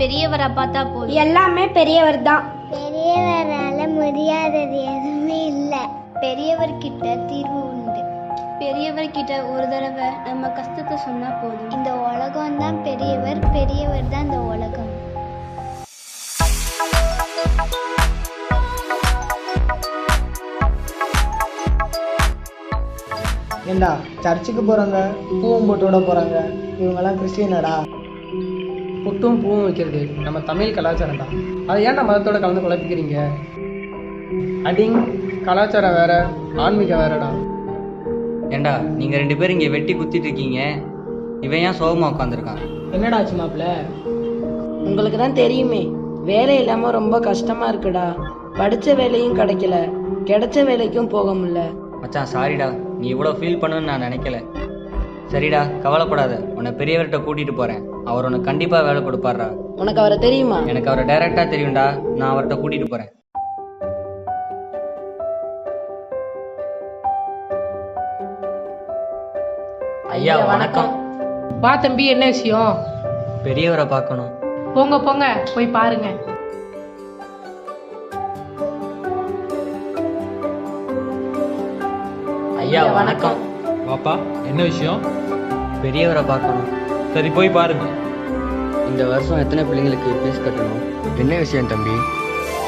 பெரியவரை பார்த்தா போதும். எல்லாமே பெரியவர் தான் பெரியவரால முடியாதது எதுவுமே இல்லை. பெரியவர்கிட்ட தீர்வு உண்டு. பெரியவர்கிட்ட ஒரு தடவை நம்ம கஷ்டத்தை சொன்னா போதும். இந்த உலகம் தான் பெரியவர் பெரியவர் தான் இந்த உலகம். ஏண்டா சர்ச்சுக்கு போகிறாங்க பூவும் போட்டு விட போகிறாங்க இவங்கெல்லாம் கிறிஸ்டியனடா? புட்டும் பூவும் வைக்கிறது. நம்ம தமிழ் கலாச்சாரம் தான். அதை ஏன்டா மதத்தோட கலந்து குழப்பிக்கிறீங்க? அடிங் கலாச்சாரம் வேற ஆன்மீகம் வேறடா. ஏண்டா நீங்க ரெண்டு பேரும் இங்க வெட்டி குத்திட்டு இருக்கீங்க. இவன் ஏன் சோகமா உட்காந்துருக்கான் என்னடா ஆச்சு மாப்பிள்ள? உங்களுக்கு தான் தெரியுமே வேலை இல்லாம ரொம்ப கஷ்டமா இருக்குடா. படிச்ச வேலையும் கிடைக்கல. கிடைச்ச வேலைக்கும் போக முடியல. மச்சான் சாரிடா நீ இவ்வளோ ஃபீல் பண்ணுன்னு நான் நினைக்கல. சரிடா கவலைப்படாத. உன்னை பெரியவர்கிட்ட கூட்டிட்டு போறேன். அவர் உனக்கு கண்டிப்பா வேலை கொடுப்பாருடா உனக்கு அவரை தெரியுமா? எனக்கு அவரை டைரக்டா தெரியும்டா. நான் அவர்கிட்ட கூட்டிட்டு போறேன். ஐயா வணக்கம். வா தம்பி என்ன விஷயம்? பெரியவரை பார்க்கணும். போங்க போங்க. போய் பாருங்க. ஐயா வணக்கம். பாப்பா என்ன விஷயம்? பெரியவரை பார்க்கணும். சரி போய் பாருங்க. இந்த வருஷம் எத்தனை பிள்ளைங்களுக்கு ஃபீஸ் கட்டணும்? என்ன விஷயம் தம்பி?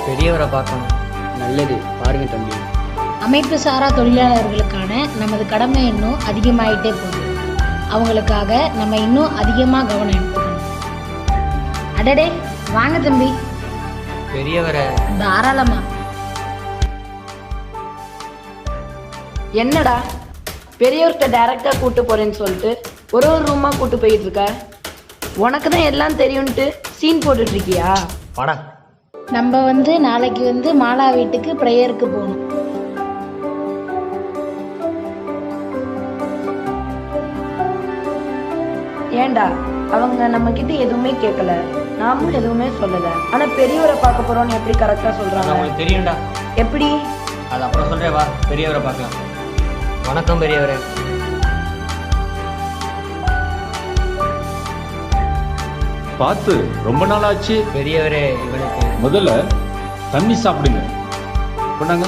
பெரியவரை பார்க்கணும். நல்லது பாருங்க தம்பி. அமைப்பு சாரா தொழிலாளர்களுக்கான நமது கடமை இன்னும் அதிகமாயிட்டே போகுது. அவங்களுக்காக நம்ம இன்னும் அதிகமாக கவனம் எடுத்துக்கணும். அடடே வாங்க தம்பி. பெரியவரை தாராளமா. என்னடா? பெரியவர்கிட்ட டைரக்டா கூட்டு போறேன்னு சொல்லிட்டு ஒரு ஒரு ரூமா கூட்டு போயிட்டு இருக்க. உனக்கு தான் எல்லாம் தெரியும்ட்டு சீன் போட்டுட்டு இருக்கியா? வாடா. நம்ம வந்து நாளைக்கு வந்து மாலா வீட்டுக்கு ப்ரேயருக்கு போகணும். ஏன்டா அவங்க நம்ம கிட்ட எதுவுமே கேட்கல நாமும் எதுவுமே சொல்லல. ஆனா பெரியவரை பார்க்க போறோம்னு எப்படி கரெக்டா சொல்றாங்க? உங்களுக்கு தெரியும்டா. எப்படி? அது அப்புறம் சொல்றேன் வா. பெரியவரை பார்க்கலாம். வணக்கம் பெரியவரே. பார்த்து ரொம்ப நாள் ஆச்சு பெரியவரே இவனுக்கு. முதல்ல தண்ணி சாப்பிடுங்க. கொண்டாங்க.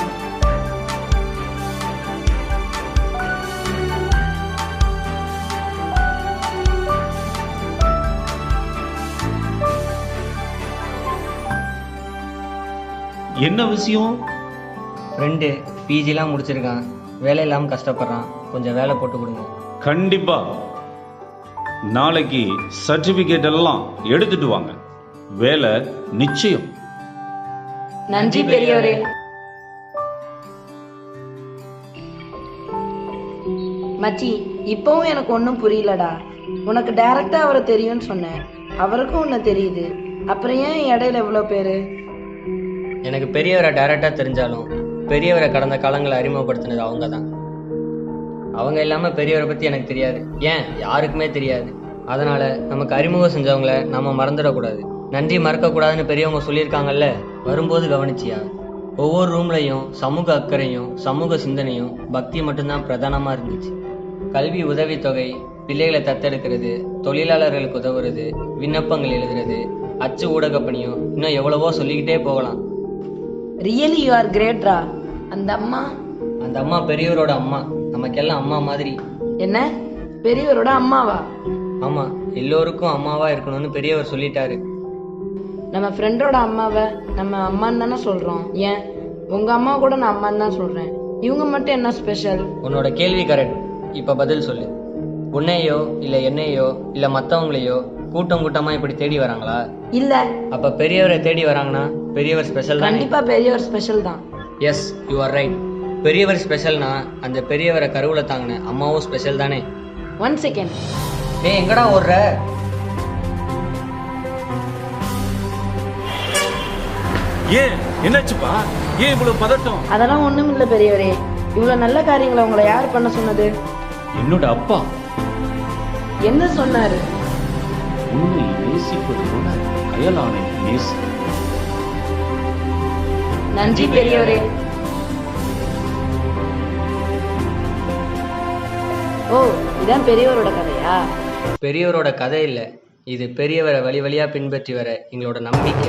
என்ன விஷயம்? ஃப்ரெண்டு பிஜிலாம் முடிச்சிருக்கான். வேலை இல்லாமல் கஷ்டப்படுறான். கொஞ்சம் வேலை போட்டு கொடுங்க. கண்டிப்பா. நாளைக்கு சர்டிபிகேட் எல்லாம் எடுத்துட்டு வாங்க. வேலை நிச்சயம். நன்றி பெரியவரே மச்சி இப்பவும் எனக்கு ஒன்றும் புரியலடா. உனக்கு டைரக்டா அவரை தெரியும்னு சொன்னேன். அவருக்கும் உன்னை தெரியுது. அப்புறம் ஏன் இடையில எவ்வளோ பேரு? எனக்கு பெரியவரை டைரக்டாக தெரிஞ்சாலும் பெரியவரை கடந்த காலங்களை அறிமுகப்படுத்தினது அவங்க தான் அவங்க இல்லாமல் பெரியவரை பற்றி எனக்கு தெரியாது. ஏன்? யாருக்குமே தெரியாது. அதனால நமக்கு அறிமுகம் செஞ்சவங்கள நம்ம மறந்துடக்கூடாது. நன்றி மறக்கக்கூடாதுன்னு பெரியவங்க சொல்லியிருக்காங்கல்ல? வரும்போது கவனிச்சியா? ஒவ்வொரு ரூம்லையும் சமூக அக்கறையும் சமூக சிந்தனையும் பக்தி மட்டும்தான் பிரதானமாக இருந்துச்சு. கல்வி உதவித்தொகை பிள்ளைகளை தத்தெடுக்கிறது தொழிலாளர்களுக்கு உதவுறது விண்ணப்பங்கள் எழுதுறது அச்சு ஊடக பணியும் இன்னும் எவ்வளவோ சொல்லிக்கிட்டே போகலாம். ரியலி யூ ஆர் கிரேட்ரா அந்த அம்மா? அந்த அம்மா பெரியவரோட அம்மா. நமக்கெல்லாம் அம்மா மாதிரி. என்ன? பெரியவரோட அம்மாவா? ஆமா எல்லோருக்கும் அம்மாவா இருக்கணும்னு பெரியவர் சொல்லிட்டாரு. நம்ம ஃப்ரெண்டோட அம்மாவை நம்ம அம்மான்னு தானே சொல்றோம். ஏன்? உங்க அம்மா கூட நான் அம்மான்னு தான் சொல்றேன். இவங்க மட்டும் என்ன ஸ்பெஷல் உன்னோட கேள்வி கரெக்ட் இப்ப பதில் சொல்லு. உன்னையோ இல்ல என்னையோ இல்ல மத்தவங்களையோ கூட்டம் கூட்டமா இப்படி தேடி வராங்களா? இல்ல. அப்ப பெரியவரை தேடி வராங்கன்னா பெரியவர் ஸ்பெஷல் கண்டிப்பா பெரியவர் ஸ்பெஷல் தான். எஸ் யூ ஆர் ரைட் பெரியவர் ஸ்பெஷல்னா அந்த பெரியவரை கருவுல தாங்கின அம்மாவும் ஸ்பெஷல் தானே? ஒன் செகண்ட் டேய் எங்கடா ஓடுற? ஏன்? என்னாச்சுப்பா? ஏன் இவ்வளவு பதட்டம்? அதெல்லாம் ஒண்ணும் இல்ல பெரியவரே. இவ்வளவு நல்ல காரியங்களை உங்களை யார் பண்ண சொன்னது? என்னோட அப்பா. என்ன சொன்னாரு? உன்னை நேசிப்பது போல அயலானை நேசி நன்றி பெரியவரே ஓ இதான் பெரியவரோட கதையா? பெரியவரோட கதை இல்ல. இது பெரியவரை வழி வழியாக பின்பற்றி வர எங்களோட நம்பிக்கை.